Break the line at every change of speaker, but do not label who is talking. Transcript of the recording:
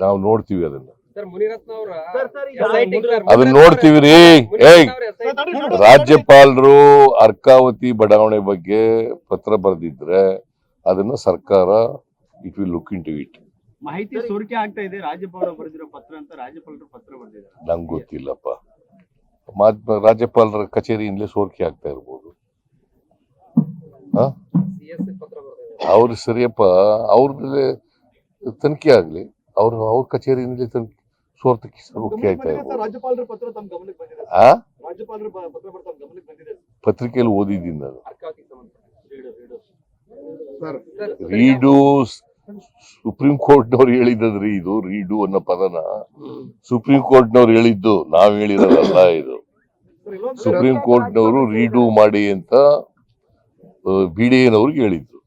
ನಾವು ನೋಡ್ತೀವಿ ಅದನ್ನ.
ಸರ್ ಮುನಿರತ್ನ ಅವರ
ಸರ್, ಸರ್, ಈಗ
SIT ಸರ್,
ಅದನ್ನ ನೋಡ್ತೀವಿ ರೀ. ಏಯ್! ರಾಜ್ಯಪಾಲರು ಅರ್ಕಾವತಿ ಬಡಾವಣೆ ಬಗ್ಗೆ ಪತ್ರ ಬರೆದಿದ್ರೆ ಅದನ್ನ ಸರ್ಕಾರ it will look into it
ಮಾಹಿತಿ ಸೋರಿಕೆ ಆಗ್ತಾ ಇದೆ. ರಾಜ್ಯಪಾಲರು ಬರೆದಿರೋ ಪತ್ರ ಅಂತ ರಾಜ್ಯಪಾಲರು ಪತ್ರ ಬರೆದಿದ್ದಾರೆ.
ನಂಗೆ ಗೊತ್ತಿಲ್ಲಪ್ಪ. ರಾಜ್ಯಪಾಲರ ಕಚೇರಿಯಿಂದಲೇ ಸೋರಿಕೆ ಆಗ್ತಾ ಇರ್ಬೋದು.
ಬರ್ದಿದೆ.
ಅವ್ರು ಸರಿಯಪ್ಪ ಅವ್ರದ್ದೇ ತನಿಖೆ ಆಗಲಿ ಅವ್ರ ಅವ್ರ ಕಚೇರಿಯಿಂದ ತನಿಖೆ ಸೋರ್ತಿಕೆ ಮುಖ್ಯ
ಆಯ್ತಾ
ಆಗ್ತಾ
ಬಂದಿದೆ ಸರ್ ರಾಜ್ಯಪಾಲರ ಪತ್ರ ತಮ್ಮ ಗಮನಕ್ಕೆ ಬಂದಿದೆ ಸರ್. ರಾಜ್ಯಪಾಲರ ಪತ್ರ ಬರ್ತಾ ಗಮನಕ್ಕೆ ಬಂದಿದೆ
ಪತ್ರಿಕೆಯಲ್ಲಿ ಓದಿದ್ದೀನಿ ನಾನು.
ರೀಡೋ
ಸುಪ್ರೀಂ ಕೋರ್ಟ್ನವ್ರು ಹೇಳಿದ್ರಿ ಇದು ರೀಡು ಅನ್ನೋ ಪದನ. ಸುಪ್ರೀಂ ಕೋರ್ಟ್ನವ್ರು ಹೇಳಿದ್ದು ನಾವ್ ಹೇಳಿರೋದಲ್ಲ ಇದು. ಸುಪ್ರೀಂ ಕೋರ್ಟ್ನವರು ರೀಡು ಮಾಡಿ ಅಂತ ಬಿ ಡಿ ಎನವ್ರಿಗೆ ಹೇಳಿದ್ದು